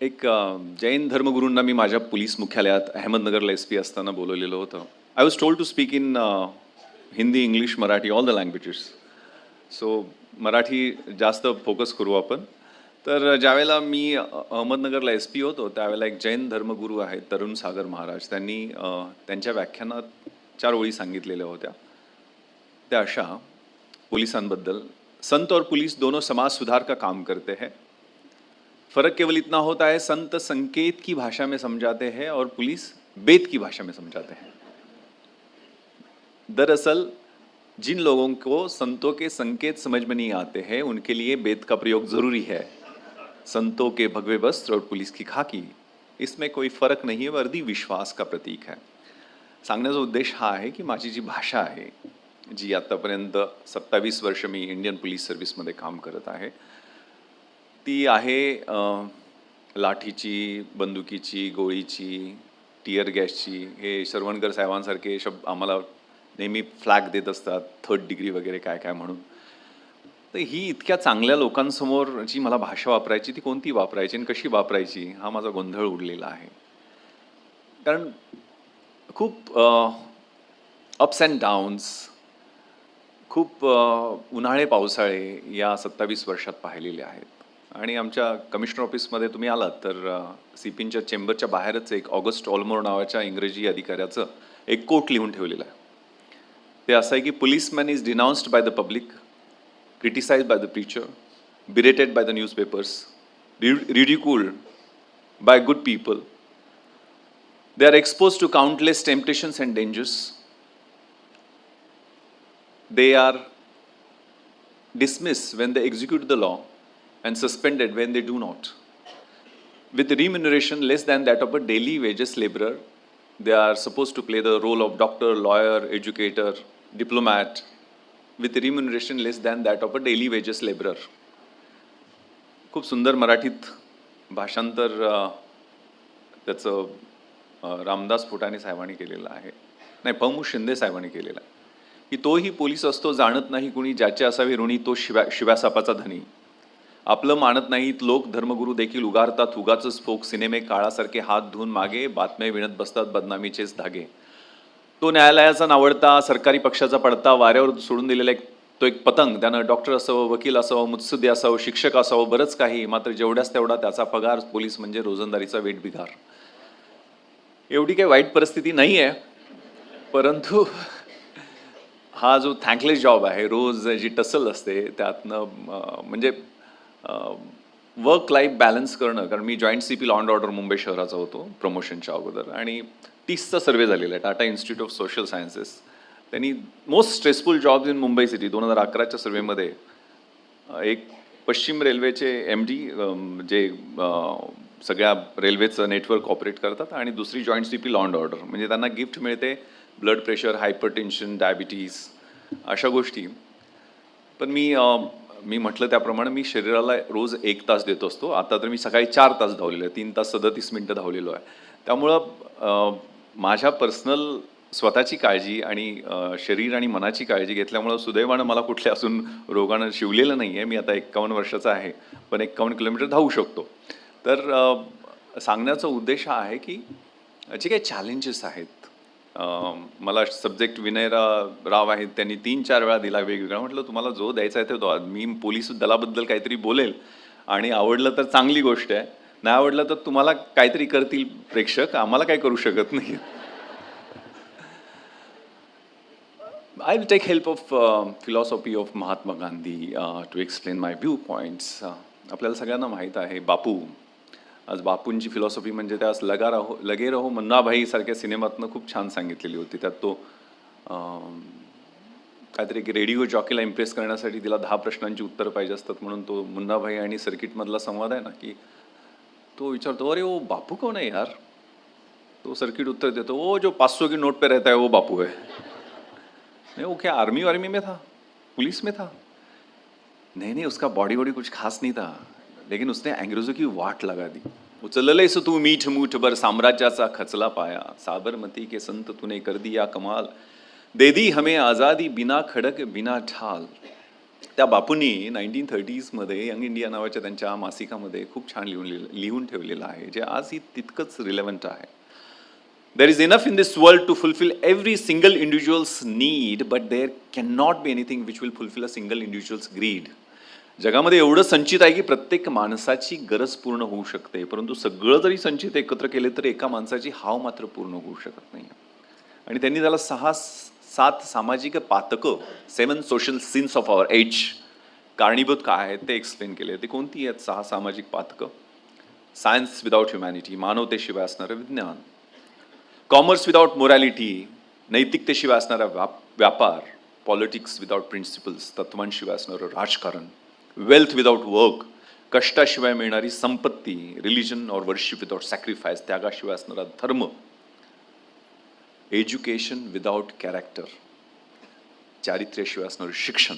एक जैन धर्मगुरूंना मी माझ्या पोलीस मुख्यालयात अहमदनगरला एस पी असताना बोलवलेलं होतं. I was told to speak in Hindi English Marathi all the languages so Marathi जास्त फोकस करू आपण. तर ज्यावेळेला मी अहमदनगरला एस पी होतो त्यावेळेला एक जैन धर्मगुरू आहेत तरुण सागर महाराज. त्यांनी त्यांच्या व्याख्यानात चार ओळी सांगितलेल्या होत्या. त्या अशा पोलिसांबद्दल संत और पुलिस दोनों समाज सुधार का काम करते हैं? फ़र्क केवल इतना होता है, संत संकेत की भाषा में समझाते हैं और पुलिस बेत की भाषा में समझाते हैं। दरअसल, जिन लोगों को संतों के संकेत समझ में नहीं आते हैं, उनके लिए बेत का प्रयोग ज़रूरी है। संतों के भगवे वस्त्र और पुलिस की खाकी, इसमें कोई फरक नहीं है, वर्दी विश्वास का प्रतीक है। सांगण्याचा उद्देश हा आहे की माझी जी भाषा आहे जी आत्तापर्यंत सत्तावीस वर्ष मी इंडियन पोलीस सर्व्हिसमध्ये काम करत आहे ती आहे लाठीची बंदुकीची गोळीची टिअर गॅसची. हे शरवणकर साहेबांसारखे शब्द आम्हाला नेहमी फ्लॅग देत असतात थर्ड डिग्री वगैरे काय काय म्हणून. तर ही इतक्या चांगल्या लोकांसमोर जी मला भाषा वापरायची ती कोणती वापरायची आणि कशी वापरायची हा माझा गोंधळ उडलेला आहे. कारण खूप अप्स अँड डाऊन्स खूप उन्हाळे पावसाळे या सत्तावीस वर्षात पाहिलेले आहेत. आणि आमच्या कमिशनर ऑफिसमध्ये तुम्ही आलात तर सी पीच्या चेंबरच्या बाहेरच एक ऑगस्ट ऑलमोर नावाच्या इंग्रजी अधिकाऱ्याचं एक कोट लिहून ठेवलेलं आहे. ते असं आहे की policeman is denounced by the public criticised by the preacher berated by the newspapers ridiculed by good people they are exposed to countless temptations and dangers they are dismissed when they execute the law. And suspended when they do not. With remuneration less than that of a daily wages laborer, they are supposed to play the role of doctor, lawyer, educator, diplomat, with remuneration less than that of a daily wages laborer. खूप सुंदर मराठीत भाषांतर त्याचं रामदास फुटाणे साहेबांनी केलेलं आहे नाही पमू शिंदे साहेबांनी केलेलं आहे की तोही पोलीस असतो जाणत नाही कुणी ज्याचे असावे ऋणी तो शिव्या शिव्यासापाचा धनी आपलं मानत नाहीत लोक धर्मगुरू देखील उगारतात उगाच फोक सिनेमे काळासारखे हात धुवून मागे बातम्या विणत बसतात बदनामीचेच धागे. तो न्यायालयाचा नावडता सरकारी पक्षाचा पडता वाऱ्यावर सोडून दिलेला एक तो एक पतंग त्यानं डॉक्टर असावं वकील असावं मुत्सुदी असावं शिक्षक असावं बरंच काही मात्र जेवढ्याच तेवढा त्याचा पगार पोलीस म्हणजे रोजंदारीचा वेट बिगार एवढी काही वाईट परिस्थिती नाही आहे परंतु हा जो थँकलेस जॉब आहे रोज जी टसल असते त्यातनं म्हणजे वर्क लाईफ बॅलन्स करणं कारण मी joint C P law and order Mumbai शहराचा होतो प्रमोशनच्या अगोदर. आणि तीसचा सर्वे झालेला आहे Tata institute of social sciences त्यांनी most stressful jobs in Mumbai city दोन हजार अकराच्या सर्वेमध्ये एक पश्चिम रेल्वेचे एम डी जे सगळ्या रेल्वेचं नेटवर्क ऑपरेट करतात आणि दुसरी joint C P law and order म्हणजे त्यांना गिफ्ट मिळते blood pressure hypertension diabetes अशा गोष्टी. पण मी मी म्हटलं त्याप्रमाणे मी शरीराला रोज एक तास देत असतो. आता तर मी सकाळी चार तास धावलेलो आहे. तीन तास सदतीस मिनटं धावलेलो आहे. त्यामुळं माझ्या पर्सनल स्वतःची काळजी आणि शरीर आणि मनाची काळजी घेतल्यामुळं सुदैवानं मला कुठल्या अजून रोगानं शिवलेलं नाही आहे मी आता एक्कावन्न वर्षाचा आहे. पण एक्कावन्न किलोमीटर धावू शकतो. तर सांगण्याचा उद्देश हा आहे की जे काही चॅलेंजेस आहेत मला सब्जेक्ट विनयरा राव आहेत त्यांनी तीन चार वेळा दिला वेगवेगळा. म्हटलं तुम्हाला जो द्यायचा आहे तो मी पोलीस दलाबद्दल काहीतरी बोलेल आणि आवडलं तर चांगली गोष्ट आहे. नाही आवडलं तर तुम्हाला काहीतरी करतील प्रेक्षक. आम्हाला काही करू शकत नाही. I will take help of philosophy of Mahatma Gandhi to explain my viewpoints आपल्याला सगळ्यांना माहीत आहे बापू आज बापूंची फिलॉसॉफी म्हणजे त्यास लगा राहो लगे राहो मन्नाभाई सारख्या सिनेमातनं खूप छान सांगितलेली होती. त्यात तो काहीतरी रेडिओ जॉकीला इम्प्रेस करण्यासाठी तिला दहा प्रश्नांची उत्तरं पाहिजे असतात म्हणून तो मुन्नाभाई आणि सर्किटमधला संवाद आहे ना की तो विचारतो अरे ओ बापू कोण आहे यार? तो सर्किट उत्तर देतो ओ जो पाच सौ की नोट पे रहता है वो बापू है. नहीं वो क्या आर्मी वार्मी में था? पुलिस में था? नहीं नहीं उसका बॉडी वॉडी कुछ खास नहीं था. लेकिन उसने अंग्रेजों की वाट लगा दी। उचललेस तू मीठ मूठ भर साम्राज्याचा खचला पाया। साबरमती के संत तूने कर दिया कमाल। दे दी हमें आज़ादी बिना खड़क बिना ढाल। त्या बापूंनी नाईन्टीन थर्टीजमध्ये यंग इंडिया नावाच्या त्यांच्या मासिकामध्ये खूप छान लिहून लिहून ठेवलेलं आहे जे आजही तितकंच रिलेव्हंट आहे. There is enough in this world to fulfil every single individuals need but there can not be anything which will fulfil a single individuals greed जगामध्ये एवढं संचित आहे की प्रत्येक माणसाची गरज पूर्ण होऊ शकते. परंतु सगळं जरी संचित एकत्र केले तरी एका माणसाची हाव मात्र पूर्ण होऊ शकत नाही. आणि त्यांनी त्याला सहा सात सामाजिक पातकं seven social sins of our age कारणीभूत काय आहेत ते एक्सप्लेन केले. ते कोणती आहेत सहा सामाजिक पातकं? सायन्स विदाउट ह्युमॅनिटी मानवतेशिवाय असणारं विज्ञान. कॉमर्स विदाउट मोरॅलिटी नैतिकतेशिवाय असणारा व्याप व्यापार. पॉलिटिक्स विदाउट प्रिन्सिपल्स तत्वांशिवाय असणारं राजकारण. वेल्थ विदाउट वर्क कष्टाशिवाय मिळणारी संपत्ती religion or worship without sacrifice त्यागाशिवाय असणारा धर्म एज्युकेशन विदाउट कॅरेक्टर चारित्र्याशिवाय असणारं शिक्षण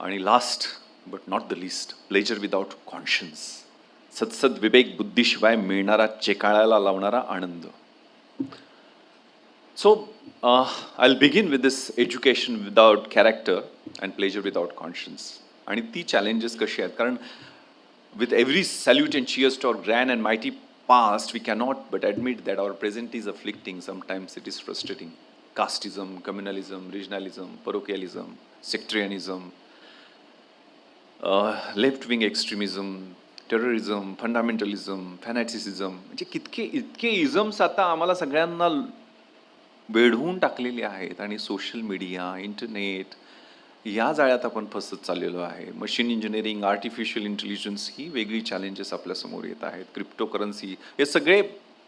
आणि last but not the list pleasure without conscience सत्सद विवेक बुद्धीशिवाय मिळणारा चेकाळायला लावणारा आनंद so I uh, I'll begin this education without character and pleasure without without. आणि ती चॅलेंजेस कशी आहेत? कारण with every salute and cheers to our grand and mighty past we cannot but admit that our present is afflicting sometimes it is frustrating casteism communalism regionalism parochialism sectarianism left wing extremism terrorism fundamentalism fanaticism म्हणजे कितके इतके isms आता आम्हाला सगळ्यांना वेढवून टाकलेले आहेत. आणि social media internet या जाळ्यात आपण फसत चाललेलो आहे. मशीन इंजिनिअरिंग आर्टिफिशियल इंटेलिजन्स ही वेगळी चॅलेंजेस आपल्यासमोर येत आहेत. क्रिप्टोकरन्सी हे सगळे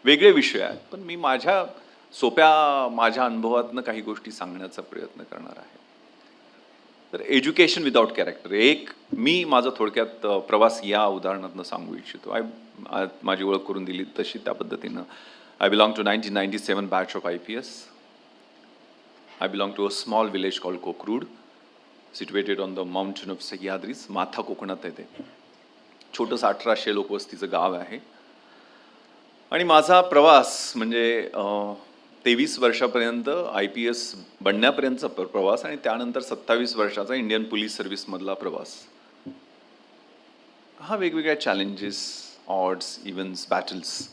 वेगळे विषय आहेत. पण मी माझ्या सोप्या माझ्या अनुभवातनं काही गोष्टी सांगण्याचा प्रयत्न करणार आहे. तर एज्युकेशन विदाउट कॅरेक्टर एक मी माझा थोडक्यात प्रवास या उदाहरणातनं सांगू इच्छितो. आय माझी ओळख करून दिली तशी त्या पद्धतीनं. I belong to nineteen ninety seven batch of I P S I belong to a small village call Kokrud situated on the mountain of Sahyadris माथा कोकणात आहे ते. छोटंसं अठराशे लोकवस्तीचं गाव आहे. आणि माझा प्रवास म्हणजे तेवीस वर्षापर्यंत आय पी एस बनण्यापर्यंतचा प्रवास आणि त्यानंतर सत्तावीस वर्षाचा इंडियन पोलीस सर्व्हिसमधला प्रवास. हा वेगवेगळ्या चॅलेंजेस ऑड्स इव्हन्स बॅटल्स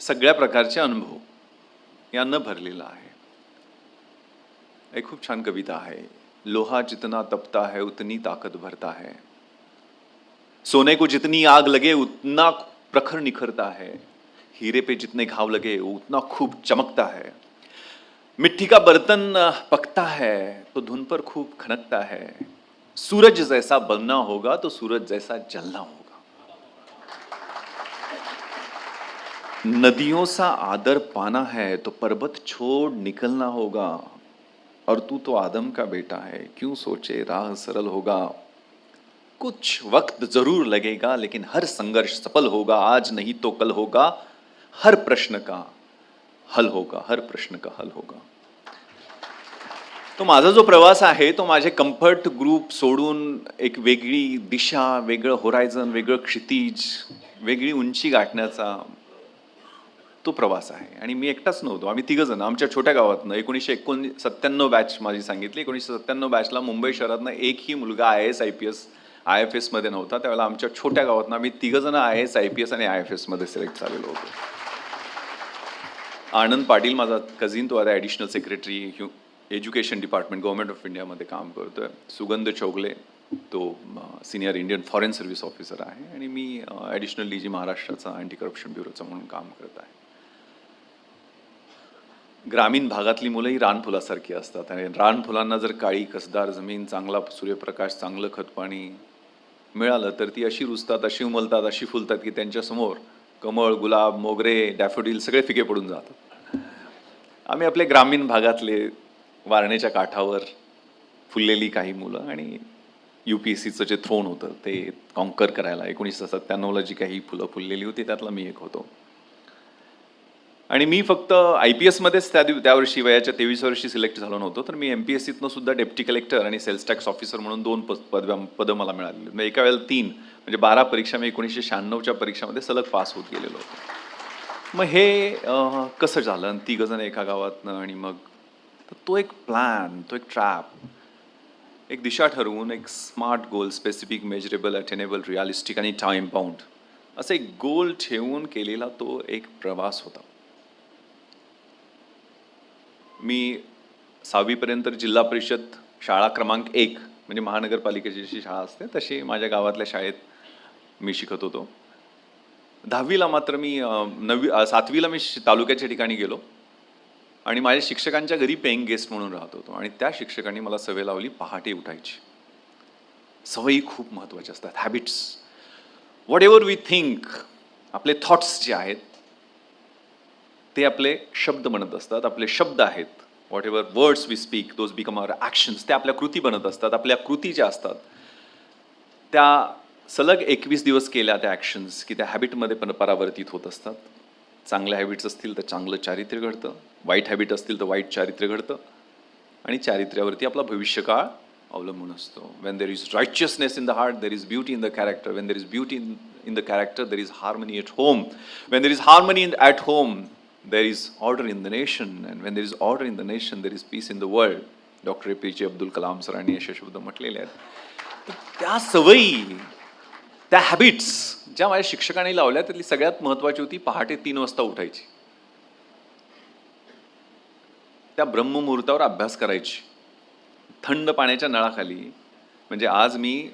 सगळ्या प्रकारचे अनुभव यांना भरलेला आहे. एक खूप छान कविता आहे. लोहा जितना तपता है, उतनी ताकत भरता है। सोने को जितनी आग लगे, उतना प्रखर निखरता है। हीरे पे जितने घाव लगे, उतना खूब चमकता है। मिट्टी का बर्तन पकता है तो धुन पर खूब खनकता है। सूरज जैसा बनना होगा तो सूरज जैसा जलना होगा। नदियों सा आदर पाना है तो पर्वत छोड़ निकलना होगा। और तू तो आदम का बेटा है। क्यों सोचे राह सरल होगा? कुछ वक्त जरूर लगेगा लेकिन हर संघर्ष सफल होगा। आज नहीं तो कल होगा। हर प्रश्न का हल होगा हर प्रश्न का हल होगा। तो माझा जो प्रवास आहे तो माझे कम्फर्ट ग्रुप सोडून एक वेगळी दिशा वेगळं होरायझन वेगळं क्षितिज वेगळी उंची गाठण्याचा तो प्रवास आहे. आणि मी एकटाच नव्हतो. आम्ही तिघजण आमच्या छोट्या गावातनं एकोणीसशे एकोणीस सत्त्याण्णव बॅच माझी सांगितली. एकोणीसशे सत्त्याण्णव बॅचला मुंबई शहरातनं एकही मुलगा I S I P S I F एसमध्ये नव्हता. त्यावेळेला आमच्या छोट्या गावातनं आम्ही तिघ I S I P S आणि आय एफ एसमध्ये सिलेक्ट झालेलो होतो. आनंद पाटील माझा कझिन तो आता ॲडिशनल सेक्रेटरी ह्यू एज्युकेशन डिपार्टमेंट गव्हर्नमेंट ऑफ इंडियामध्ये काम करतोय. सुगंध चौगले तो senior Indian foreign service officer आहे. आणि मी ॲडिशनल डी जी महाराष्ट्राचा अँटी करप्शन ब्युरोचा म्हणून काम करत आहे. ग्रामीण भागातली मुलंही रानफुलासारखी असतात. आणि रानफुलांना जर काळी कसदार जमीन चांगला सूर्यप्रकाश चांगलं खतपाणी मिळालं तर ती अशी रुजतात अशी उमलतात अशी फुलतात की त्यांच्यासमोर कमळ गुलाब मोगरे डॅफोडिल सगळे फिके पडून जातात. आम्ही आपले ग्रामीण भागातले वारणेच्या काठावर फुललेली काही मुलं आणि यू पी एस सीचं जे थ्रोन होतं ते कॉन्कर करायला एकोणीसशे सत्त्याण्णवला जी काही फुलं फुललेली होती त्यातला मी एक होतो. आणि मी फक्त आय पी एसमध्येच त्या दिव त्यावर्षी वयाच्या तेवीस वर्षी सिलेक्ट झालो नव्हतो तर मी एम पी एस सीतनं सुद्धा डेप्टी कलेक्टर आणि सेल्स टॅक्स ऑफिसर म्हणून दोन पद पद पदं मला मिळालेली म्हणजे एका वेळेला तीन म्हणजे बारा परीक्षा मी एकोणीसशे शहाण्णवच्या परीक्षामध्ये सलग पास होत गेलेलो होतो. मग हे कसं झालं? आणि ती जण एका गावातनं आणि मग तर तो एक प्लॅन तो एक ट्रॅप एक दिशा ठरवून एक smart goal specific measurable attainable realistic आणि टाईम बाउंड असं एक गोल ठेवून केलेला तो एक प्रवास होता. मी सहावीपर्यंत जिल्हा परिषद शाळा क्रमांक एक म्हणजे महानगरपालिकेची जशी शाळा असते तशी माझ्या गावातल्या शाळेत मी शिकत होतो. दहावीला मात्र मी नववी सातवीला मी तालुक्याच्या ठिकाणी गेलो. आणि माझ्या शिक्षकांच्या घरी पेईंग गेस्ट म्हणून राहत होतो. आणि त्या शिक्षकांनी मला सवय लावली पहाटे उठायची. सवयी खूप महत्त्वाच्या असतात. Habits whatever we think आपले थॉट्स जे आहेत ते आपले शब्द बनत असतात आपले शब्द आहेत. Whatever words we speak those become our actions त्या आपल्या कृती बनत असतात आपल्या कृती ज्या असतात त्या सलग एकवीस दिवस केल्या त्या ॲक्शन्स की त्या हॅबिटमध्ये पण परावर्तित होत असतात. चांगल्या हॅबिट्स असतील तर चांगलं चारित्र्य घडतं. वाईट हॅबिट असतील तर वाईट चारित्र्य घडतं. आणि चारित्र्यावरती आपला भविष्यकाळ अवलंबून असतो. When there is righteousness in the heart there is beauty in the character when there is beauty in in the character there is harmony at home when there is harmony in at home there is order in the nation and when there is order in the nation there is peace in the world doctor A P J Abdul Kalam सरांनी असे शब्द म्हटलेले आहेत तर त्या सवयी त्या habits ज्या माझ्या शिक्षकांनी लावल्या त्यातली सगळ्यात महत्त्वाची होती पहाटे तीन वाजता उठायची. त्या ब्रह्ममुहूर्तावर अभ्यास करायची. थंड पाण्याच्या नळाखाली म्हणजे आज मी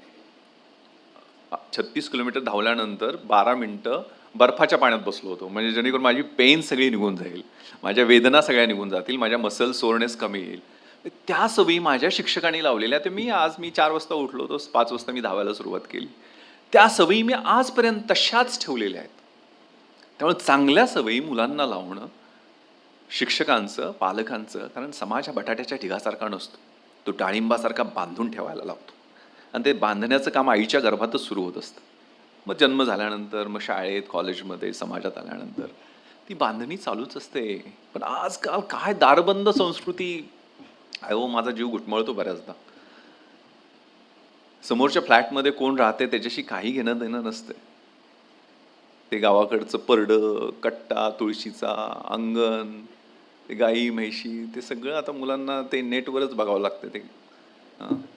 छत्तीस किलोमीटर धावल्यानंतर बारा मिनटं बर्फाच्या पाण्यात बसलो होतो. म्हणजे जेणेकरून माझी पेन सगळी निघून जाईल. माझ्या वेदना सगळ्या निघून जातील. माझ्या मसल सोरनेस कमी येईल. त्या सवयी माझ्या शिक्षकांनी लावलेल्या. तर मी आज मी चार वाजता उठलो होतो. पाच वाजता मी धावायला सुरुवात केली. त्या सवयी मी आजपर्यंत तशाच ठेवलेल्या आहेत. त्यामुळे चांगल्या सवयी मुलांना लावणं शिक्षकांचं पालकांचं कारण समाज हा बटाट्याच्या ढिगासारखा नसतो. तो डाळिंबासारखा बांधून ठेवायला लावतो. आणि ते बांधण्याचं काम आईच्या गर्भातच सुरू होत असतं. मग जन्म झाल्यानंतर मग शाळेत कॉलेजमध्ये समाजात आल्यानंतर ती बांधणी चालूच असते. पण आजकाल काय दारबंद संस्कृती. अहो माझा जीव घुटमळतो बऱ्याचदा. समोरच्या फ्लॅटमध्ये कोण राहते त्याच्याशी काही घेणं देणं नसतं. ते गावाकडचं परडं कट्टा तुळशीचा अंगण ते गाई म्हैशी ते सगळं आता मुलांना ते नेटवरच बघावं लागतं ते. हां?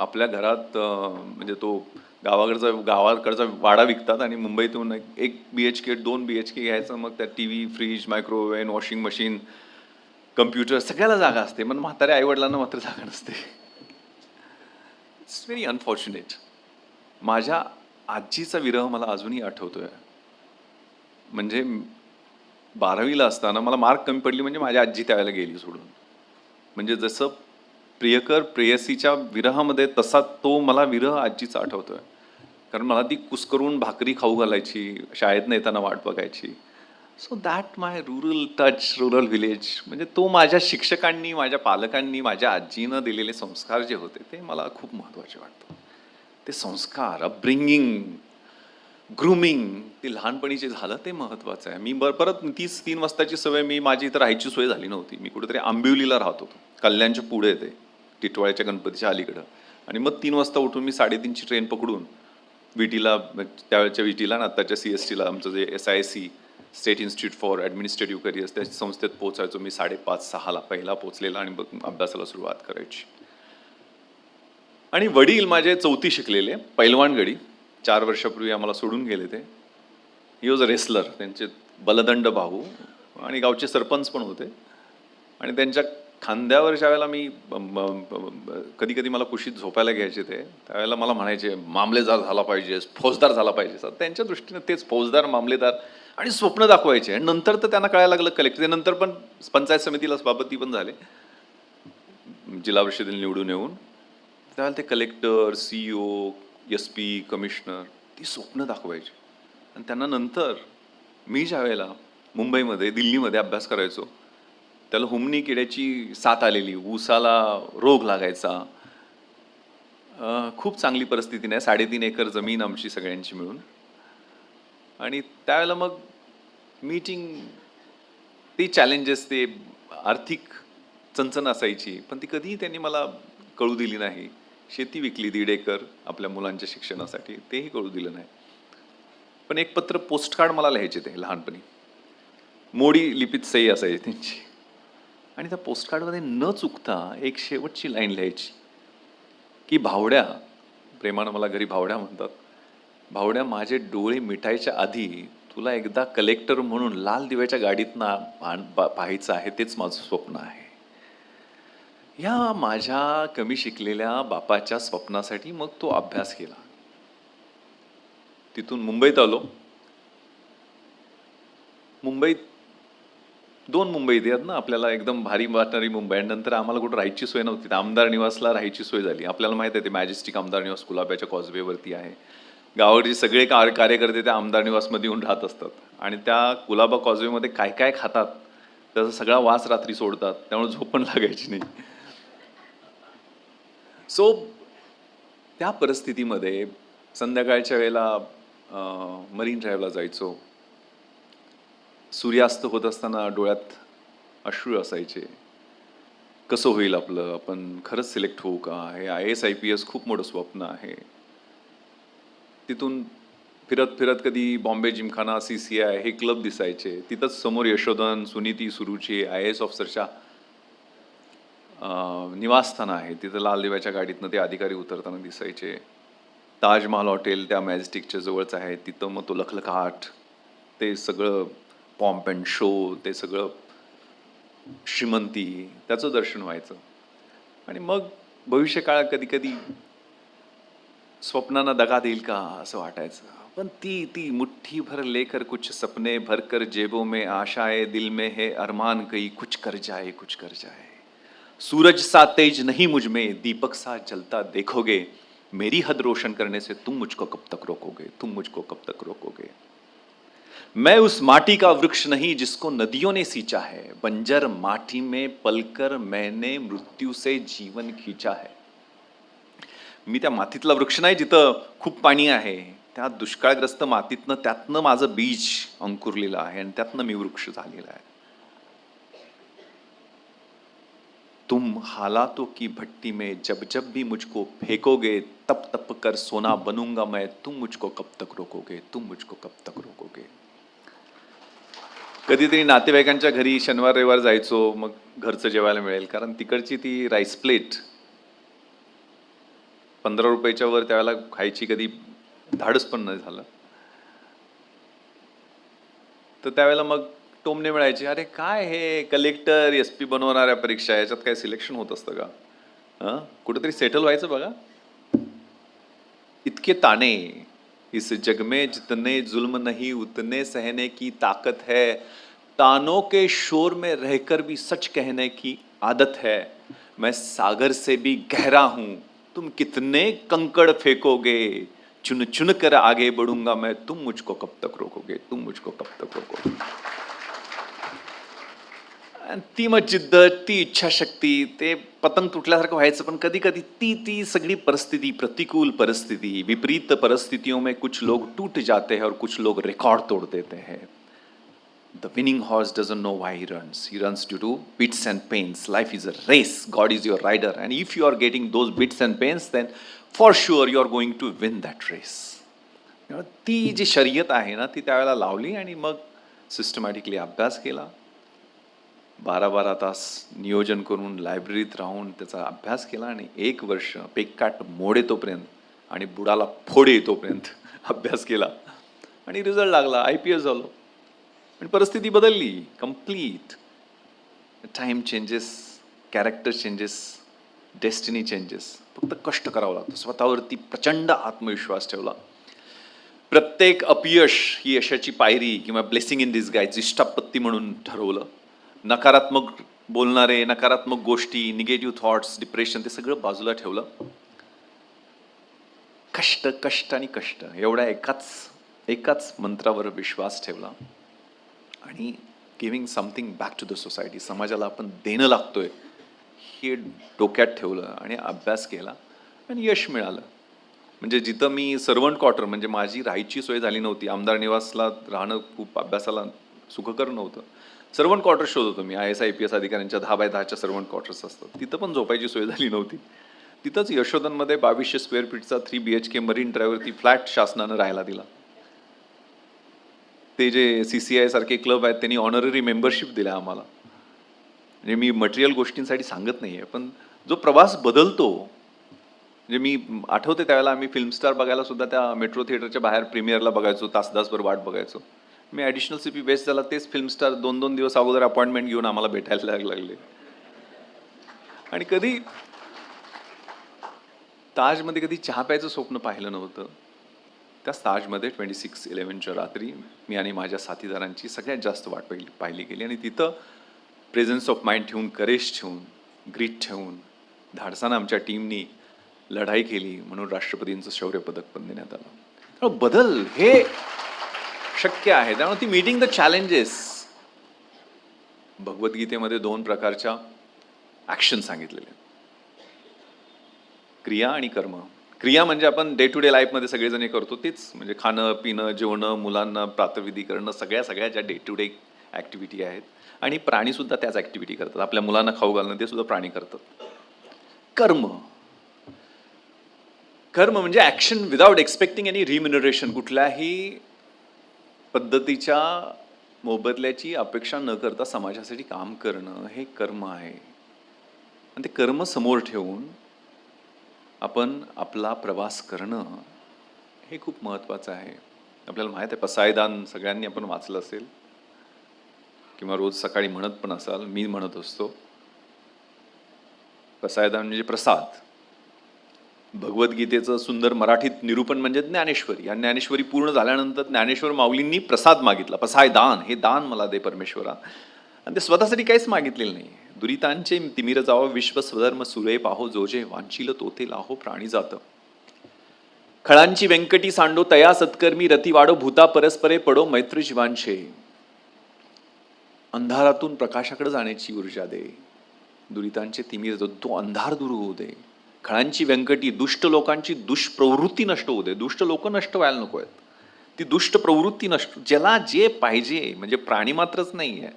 आपल्या घरात म्हणजे तो गावाकडचा गावाकडचा वाडा विकतात आणि मुंबईतून एक- बी एच के दोन बी एच के घ्यायचं मग त्यात T V fridge microwave washing machine computer सगळ्याला जागा असते. पण म्हाताऱ्या आईवडिलांना मात्र जागा नसते. इट्स व्हेरी अनफॉर्च्युनेट माझ्या आजीचा विरह मला अजूनही आठवतो आहे म्हणजे बारावीला असताना मला मार्क कमी पडली म्हणजे माझी आजी त्यावेळेला गेली सोडून. म्हणजे जसं प्रियकर प्रेयसीच्या विरहामध्ये तसा तो मला विरह आजीचा आठवतोय. कारण मला ती कुस्करून भाकरी खाऊ घालायची शाळेत येताना वाट बघायची. So that my rural touch rural village म्हणजे तो माझ्या शिक्षकांनी माझ्या पालकांनी माझ्या आजीनं दिलेले संस्कार जे होते ते मला खूप महत्त्वाचे वाटतं ते संस्कार अपब्रिंगिंग ग्रुमिंग ते लहानपणी जे झालं ते महत्त्वाचं आहे. मी बर परत तीच तीन वाजताची सवय मी माझी इथं राहायची सोय झाली नव्हती. मी कुठेतरी आंबिवलीला राहत होतो. कल्याणच्या पुढे ते. टिटवाळ्याच्या गणपतीच्या अलीकडं. आणि मग तीन वाजता उठून मी साडेतीनची ट्रेन पकडून विटीला त्यावेळच्या विटीला आणि आत्ताच्या सी एस टीला आमचं जे S I C state institute for administrative careers त्या संस्थेत पोचायचो मी साडेपाच सहाला. पहिला पोचलेला आणि मग अभ्यासाला सुरुवात करायची. आणि वडील माझे चौथी शिकलेले पैलवान गडी. चार वर्षापूर्वी आम्हाला सोडून गेले ते. ही वॉज अ रेसलर त्यांचे बलदंड भाऊ. आणि गावचे सरपंच पण होते. आणि त्यांच्या खांद्यावर ज्यावेळेला मी कधी कधी मला कुशीत झोपायला घ्यायचे ते त्यावेळेला मला म्हणायचे मामलेदार झाला पाहिजे फौजदार झाला पाहिजे तर त्यांच्या दृष्टीने तेच फौजदार मामलेदार आणि स्वप्न दाखवायचे. आणि नंतर तर त्यांना कळायला लागलं कलेक्टर नंतर पण पंचायत समितीला सभापती पण झाले. जिल्हा परिषदेला निवडून येऊन. त्यावेळेला ते collector C O S P commissioner ती स्वप्न दाखवायची. आणि त्यांना नंतर मी ज्या वेळेला मुंबईमध्ये दिल्लीमध्ये अभ्यास करायचो त्याला हुमणी किड्याची साथ आलेली ऊसाला रोग लागायचा. खूप चांगली परिस्थिती नाही. साडेतीन एकर जमीन आमची सगळ्यांची मिळून. आणि त्यावेळेला मग मीटिंग ती चॅलेंजेस ते आर्थिक चणचण असायची. पण ती कधीही त्यांनी मला कळू दिली नाही. शेती विकली दीड एकर आपल्या मुलांच्या शिक्षणासाठी तेही कळू दिलं नाही. पण एक पत्र पोस्टकार्ड मला लिहायचे ते लहानपणी. मोडी लिपीत सही असायची त्यांची. आणि त्या पोस्टकार्डमध्ये न चुकता एक शेवटची लाईन लिहायची. की भावड्या प्रेमानं मला घरी भावड्या म्हणतात. भावड्या माझे डोळे मिटायच्या आधी तुला एकदा कलेक्टर म्हणून लाल दिव्याच्या गाडीतनं पाहायचं आहे तेच माझं स्वप्न आहे. ह्या माझ्या कमी शिकलेल्या बापाच्या स्वप्नासाठी मग तो अभ्यास केला. तिथून मुंबईत आलो. मुंबईत दोन मुंबई आहेत ना आपल्याला एकदम भारी वाटणारी मुंबई. आणि नंतर आम्हाला कुठं राहायची सोय नव्हती. तर आमदार निवासला राहायची सोय झाली. आपल्याला माहिती आहे ते मॅजेस्टिक आमदार निवास कुलाब्याच्या कॉजवेवरती आहे. गावाकडचे सगळे कार कार्यकर्ते त्या आमदार निवासमध्ये येऊन राहत असतात. आणि त्या कुलाबा कॉजवेमध्ये काय काय खातात? त्याचा सगळा वास रात्री सोडतात. त्यामुळे झोप पण लागायची नाही. सो त्या परिस्थितीमध्ये संध्याकाळच्या वेळेला मरीन ड्राईव्हला जायचो. सूर्यास्त होत असताना डोळ्यात अश्रू असायचे. कसं होईल आपलं? आपण खरंच सिलेक्ट होऊ का? हे I S I P S खूप मोठं स्वप्न आहे. तिथून फिरत फिरत कधी Bombay Gymkhana C C I हे क्लब दिसायचे. तिथंच समोर यशोधन सुनीती सुरुची आय एस ऑफिसरच्या निवासस्थानं निवासस्थान आहे. तिथं लाल दिव्याच्या गाडीतनं ते अधिकारी उतरताना दिसायचे. ताजमहाल हॉटेल त्या मॅजेस्टिकच्या जवळच आहे. तिथं मग तो लखलखाट ते सगळं पॉम्प अँड शो ते सगळं श्रीमंती त्याचं दर्शन व्हायचं. आणि मग भविष्यकाळात कधी कधी स्वप्नांना दगा देईल का असं वाटायचं. पण ती ती मुट्ठी भर लेकर कुछ सपने भरकर जेबों में आशाए दिल में है अरमान कई कुछ कर जाए कुछ कर जाए। सूरज सा तेज नहीं मुझ में दीपक सा जलता देखोगे। मेरी हद रोशन करने से तुम मुझको कब तक रोकोगे तुम मुझको कब तक रोकोगे। मैं उस माटी का वृक्ष नहीं जिसको नदियों ने सींचा है। बंजर माटी में पलकर मैंने मृत्यू से जीवन खींचा है। मी त्या मातीतला वृक्ष नाही जिथं खूप पाणी आहे। त्या दुष्काळग्रस्त मातीतनं त्यातनं माझं बीज अंकुरलेलं आहे आणि त्यातनं मी वृक्ष झालेला आहे. तुम हालातों की भट्टी में जब जब भी मुझको फेंकोगे तप तप कर सोना बनूंगा मैं। तुम मुझको कब तक रोकोगे? तुम मुझको कब तक रोकोगे? कधीतरी नातेवाईकांच्या घरी शनिवार रविवार जायचो मग घरचं जेवायला मिळेल. कारण तिकडची ती राईस प्लेट पंधरा रुपयाच्या वर त्यावेळेला खायची कधी धाडस पण नाही झालं. तर त्यावेळेला मग टोमणे मिळायचे अरे काय हे? कलेक्टर एस पी बनवणाऱ्या परीक्षा याच्यात काय सिलेक्शन होत असतं का? हां? कुठेतरी सेटल व्हायचं बघा. इतके ताणे. इस जग में जितने जुल्म नहीं, उतने सहने की ताकत है। तानों के शोर में रहकर भी सच कहने की आदत है। मैं सागर से भी गहरा हूँ। तुम कितने कंकड़ फेंकोगे? चुन चुन कर आगे बढ़ूँगा मैं। तुम मुझको कब तक रोकोगे? तुम मुझको कब तक रोकोगे? आणि ती मग जिद्द ती इच्छाशक्ती ते पतंग तुटल्यासारखं व्हायचं पण कधी कधी ती ती सगळी परिस्थिती प्रतिकूल परिस्थिती विपरीत परिस्थितियों में कुछ लोग टूट जाते हैं और कुछ लोग रिकॉर्ड तोड़ देते हैं। The winning horse doesn't know why he runs he runs due to bits and pains life is a race God is your rider and if you are getting those bits and pains then for sure you are going to win that race ती जी शर्यत आहे ना ती त्यावेळेला लावली आणि मग सिस्टमॅटिकली अभ्यास केला. बारा बारा तास नियोजन करून लायब्ररीत राहून त्याचा अभ्यास केला आणि एक वर्ष पेकाट मोड येतोपर्यंत आणि बुडाला फोड येतोपर्यंत अभ्यास केला. आणि रिझल्ट लागला आय पी एस झालो. आणि परिस्थिती बदलली complete time changes character changes destiny changes. फक्त कष्ट करावं लागतं. स्वतःवरती प्रचंड आत्मविश्वास ठेवला. प्रत्येक अपयश ही यशाची पायरी किंवा ब्लेसिंग इन दिस गायची इष्टापत्ती म्हणून ठरवलं. नकारात्मक बोलणारे नकारात्मक गोष्टी निगेटिव्ह थॉट्स डिप्रेशन ते सगळं बाजूला ठेवलं. कष्ट कष्ट आणि कष्ट एवढ्या एकाच एकाच मंत्रावर विश्वास ठेवला. आणि giving something back to the society समाजाला आपण देणं लागतोय हे डोक्यात ठेवलं आणि अभ्यास केला आणि यश मिळालं. म्हणजे जिथं मी सर्वंट क्वार्टर म्हणजे माझी राहायची सोय झाली नव्हती. आमदार निवासला राहणं खूप अभ्यासाला सुखकर नव्हतं. सर्वंट क्वार्टर्स शोधतो मी I S I P S अधिकाऱ्यांच्या दहा बाय दहाच्या सर्वंट क्वार्टर्स असतात. तिथं पण झोपायची सोय झाली नव्हती. तिथंच यशोधनमध्ये बावीसशे square फीटचा three B H K marine ड्रायव्हरती flat शासनानं राहायला दिला. ते जे सी सी आय सारखे क्लब आहेत त्यांनी ऑनररी मेंबरशिप दिल्या आम्हाला. म्हणजे मी मटेरियल गोष्टींसाठी सांगत नाही आहे पण जो प्रवास बदलतो म्हणजे मी आठवते त्यावेळेला आम्ही फिल्मस्टार बघायला सुद्धा त्या मेट्रो थिएटरच्या बाहेर प्रीमियरला बघायचो तास तासभर वाट बघायचो. मी ॲडिशनल सी पी बेस्ट झाला तेच फिल्मस्टार दोन दोन दिवस अगोदर अपॉइंटमेंट घेऊन आम्हाला भेटायला लाग- लागले. आणि कधी ताजमध्ये कधी चहा प्यायचं स्वप्न पाहिलं नव्हतं त्याच ताजमध्ये ट्वेंटी सिक्स इलेव्हनच्या रात्री मी आणि माझ्या साथीदारांची सगळ्यात जास्त वाट पाहिली पाहिली गेली. आणि तिथं प्रेझन्स ऑफ माइंड ठेवून करेज ठेवून ग्रीट ठेवून धाडसानं आमच्या टीमनी लढाई केली म्हणून राष्ट्रपतींचं शौर्य पदक पण देण्यात आलं. बदल हे शक्य आहे. त्यामुळे ती मीटिंग द चॅलेंजेस भगवद्गीतेमध्ये दोन प्रकारच्या ॲक्शन सांगितलेले आहेत. क्रिया आणि कर्म. क्रिया म्हणजे आपण डे टू डे लाईफमध्ये सगळेजण हे करतो तेच म्हणजे खाणं पिणं जेवणं मुलांना प्रातविधी करणं सगळ्या सगळ्या ज्या डे टू डे ॲक्टिव्हिटी आहेत. आणि प्राणीसुद्धा त्याच ॲक्टिव्हिटी करतात. आपल्या मुलांना खाऊ घालणं ते सुद्धा प्राणी करतात. कर्म. कर्म म्हणजे action without expecting any remuneration कुठल्याही पद्धतीच्या मोबदल्याची अपेक्षा न करता समाजासाठी काम करणं हे कर्म आहे. आणि ते कर्म समोर ठेवून आपण आपला प्रवास करणं हे खूप महत्त्वाचं आहे. आपल्याला माहीत आहे पसायदान सगळ्यांनी आपण वाचलं असेल किंवा रोज सकाळी म्हणत पण असाल मी म्हणत असतो. पसायदान म्हणजे प्रसाद. भगवद्गीतेचं सुंदर मराठीत निरूपण म्हणजे ज्ञानेश्वरी. आणि ज्ञानेश्वरी पूर्ण झाल्यानंतर ज्ञानेश्वर माऊलींनी प्रसाद मागितला. पसाय दान हे दान मला दे परमेश्वरा. आणि ते स्वतःसाठी काहीच मागितलेलं नाही. दुरितांचे तिमिर जावं विश्व स्वधर्म सुरे पाहो जोजे वांचिल तोते लाहो प्राणी जात. खळांची व्यंकटी सांडो तया सत्कर्मी रती वाडो भूता परस्परे पडो मैत्री जीवांचे. अंधारातून प्रकाशाकडे जाण्याची ऊर्जा दे. दुरितांचे तिमिर जो तो अंधार दूर होऊ दे. खळांची व्यंकटी दुष्ट लोकांची दुष्प्रवृत्ती नष्ट होऊ दे. दुष्ट लोक नष्ट व्हायला नको आहेत. ती दुष्ट प्रवृत्ती नष्ट ज्याला जे पाहिजे म्हणजे प्राणी मात्रच नाही आहे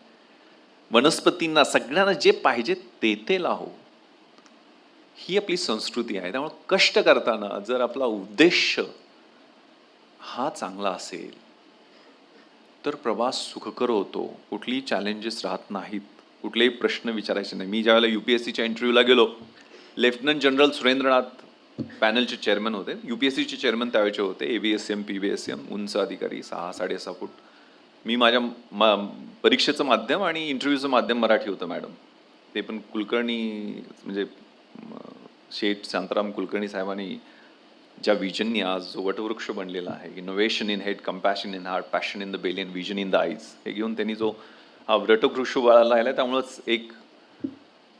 वनस्पतींना सगळ्यांना जे पाहिजे ते ते लाहो. ही आपली संस्कृती आहे. त्यामुळे कष्ट करताना जर आपला उद्देश हा चांगला असेल तर प्रवास सुखकर होतो. कुठलीही चॅलेंजेस राहत नाहीत. कुठलेही प्रश्न विचारायचे नाही. मी ज्यावेळेला यू पी एस सीच्या इंटरव्ह्यूला गेलो लेफ्टनंट जनरल सुरेंद्रनाथ पॅनलचे चेअरमन होते. यू पी एस सीचे चेअरमन त्यावेळेचे होते. A B S M P B S M उंच अधिकारी सहा साडेसहा फूट. मी माझ्या मा परीक्षेचं माध्यम आणि इंटरव्ह्यूचं माध्यम मराठी होतं मॅडम. ते पण कुलकर्णी म्हणजे शेठ शांताराम कुलकर्णी साहेबांनी ज्या विजननी आज जो वटवृक्ष बनलेला आहे innovation in head compassion in heart passion in the belly vision in the eyes हे घेऊन त्यांनी जो हा वटवृक्ष उभारला आहे त्यामुळंच एक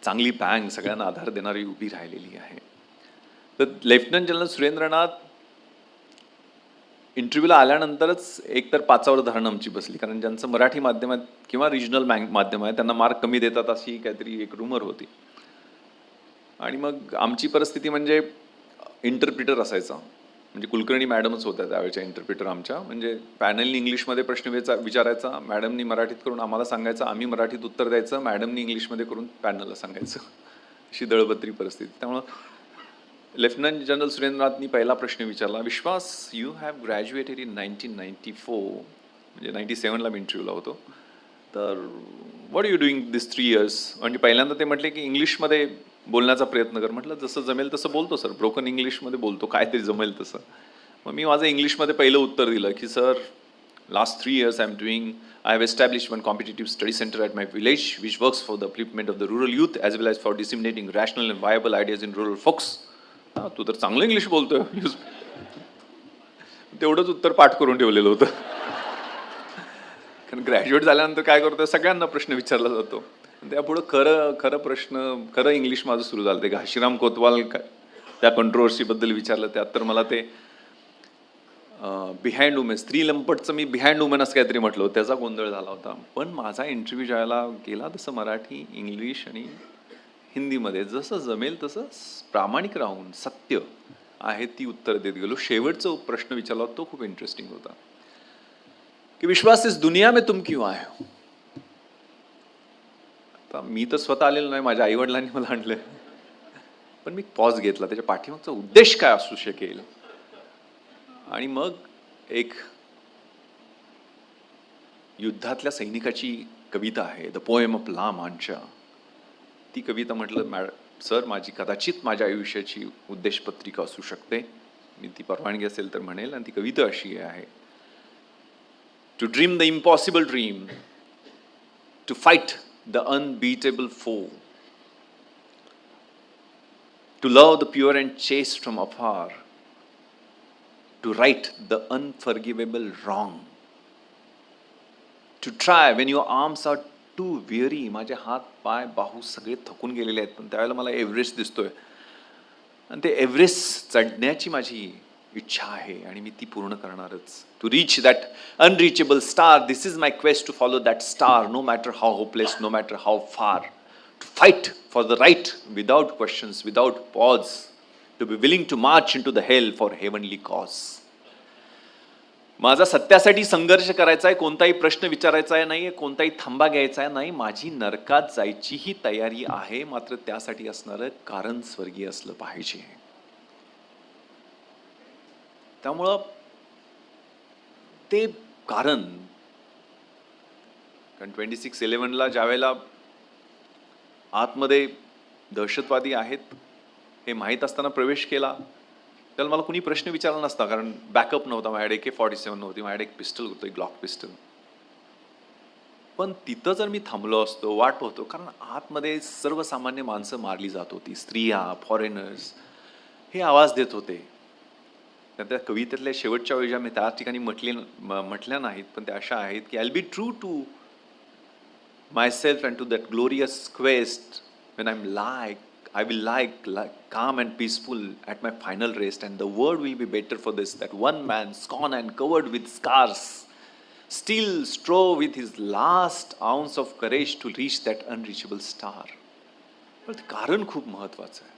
चांगली बँक सगळ्यांना आधार देणारी उभी राहिलेली आहे. तर लेफ्टनंट जनरल सुरेंद्रनाथ इंटरव्ह्यूला आल्यानंतरच एकतर पाचावर धरण आमची बसली. कारण ज्यांचं मराठी माध्यमात किंवा रिजनल बँक माध्यम आहे त्यांना मार्क कमी देतात अशी काहीतरी एक रुमर होती. आणि मग आमची परिस्थिती म्हणजे इंटरप्रिटर असायचा. म्हणजे कुलकर्णी मॅडमच होत्या त्यावेळेच्या इंटरप्रिटर आमच्या. म्हणजे पॅनलनी इंग्लिशमध्ये प्रश्न विचा विचारायचा. मॅडमनी मराठीत करून आम्हाला सांगायचं. आम्ही मराठीत उत्तर द्यायचं. मॅडमनी इंग्लिशमध्ये करून पॅनलला सांगायचं. अशी दळबत्री परिस्थिती. त्यामुळं लेफ्टनंट जनरल सुरेंद्रनाथनी पहिला प्रश्न विचारला विश्वास you have graduated in nineteen ninety four म्हणजे नाईन्टी सेवनला मी इंटरव्ह्यूला होतो. तर what you doing this three years म्हणजे पहिल्यांदा ते म्हटले की इंग्लिशमध्ये बोलण्याचा प्रयत्न कर. म्हटलं जसं जमेल तसं बोलतो सर. ब्रोकन इंग्लिशमध्ये बोलतो काय तरी जमेल तसं. मग मी माझं इंग्लिशमध्ये पहिलं उत्तर दिलं की sir last three years I am doing I have establish one competitive study centre at my village which works for the अपलिपमेंट of the rural youth as well as for डिसिमिनेटिंग rational and viable ideas in rural फोक्स हा तू तर चांगलं English बोलतोय. Use तेवढंच उत्तर पाठ करून ठेवलेलं होतं. कारण ग्रॅज्युएट झाल्यानंतर काय करतोय? सगळ्यांना प्रश्न विचारला जातो. त्यापुढं खरं खरं प्रश्न खरं इंग्लिश माझं सुरू झालं. ते घाशीराम कोतवाल त्या कंट्रोवर्सीबद्दल विचारलं त्यात तर मला ते बिहाइंड वुमेन स्त्री लंपटचं मी बिहाइंड वुमेन असं काहीतरी म्हटलं त्याचा गोंधळ झाला होता. पण माझा इंटरव्ह्यू ज्यावेळेला गेला तसं मराठी इंग्लिश आणि हिंदीमध्ये जसं जमेल तसं प्रामाणिक राहून सत्य आहे ती उत्तर देत गेलो. शेवटचा प्रश्न विचारला होता तो खूप इंटरेस्टिंग होता. की विश्वास इस दुनिया में तुम क्यों आए हो? आता मी तर स्वतः आलेलो नाही माझ्या आईवडिलांनी मला आणलं पण मी पॉज घेतला. त्याच्या पाठीमागचा उद्देश काय असू शकेल? आणि मग एक युद्धातल्या सैनिकाची कविता आहे द पोएम ऑफ ला मांचा ती कविता म्हटलं मॅड सर माझी कदाचित माझ्या आयुष्याची उद्देशपत्रिका असू शकते. मी ती परवानगी असेल तर म्हणेल. आणि ती कविता अशी आहे. To dream the impossible dream to fight the unbeatable फो To love the pure and chest from अफार to right the unforgivable wrong. To try when your arms are too weary. माझे हात पाय बाहू सगळे थकून गेलेले आहेत पण त्यावेळेला मला एव्हरेस्ट दिसतोय आणि ते एव्हरेस्ट चढण्याची माझी इच्छा आहे आणि मी ती पूर्ण करणारच. To reach that unreachable star this is my quest to follow that star no matter how hopeless no matter how फार to fight for the right without questions without pause to be willing to March in to the hell for heavenly cause माझा सत्यासाठी संघर्ष करायचा आहे कोणताही प्रश्न विचारायचा आहे नाही कोणताही थांबा घ्यायचा आहे नाही माझी नरकात जायचीही तयारी आहे मात्र त्यासाठी असणारं कारण स्वर्गीय असलं पाहिजे. त्यामुळं ते कारण कारण ट्वेंटी सिक्स इलेव्हनला ज्यावेळेला आतमध्ये दहशतवादी आहेत हे माहीत असताना प्रवेश केला त्याला मला कुणी प्रश्न विचारला नसता कारण बॅकअप नव्हता माझ्याकडे के फॉर्टी सेवन नव्हती माझ्याकडे एक पिस्टल होतं एक ग्लॉक पिस्टल पण तिथं जर मी थांबलो असतो वाट पाहतो कारण आतमध्ये सर्वसामान्य माणसं मारली जात होती स्त्रिया फॉरेनर्स हे आवाज देत होते. त्या त्या कवितेतल्या शेवटच्या वेळी ज्या मी त्याच ठिकाणी म्हटले म्हटल्या नाहीत पण त्या अशा आहेत की I be true to my self and to that glorious quest when I am like I will लायक लायक काम and peaceful at my final rest and the world will be better for this that one man स्कॉन and covered with scars steel स्ट्रो with his last ounce of courage to reach that unreachable star कारण खूप महत्त्वाचं आहे.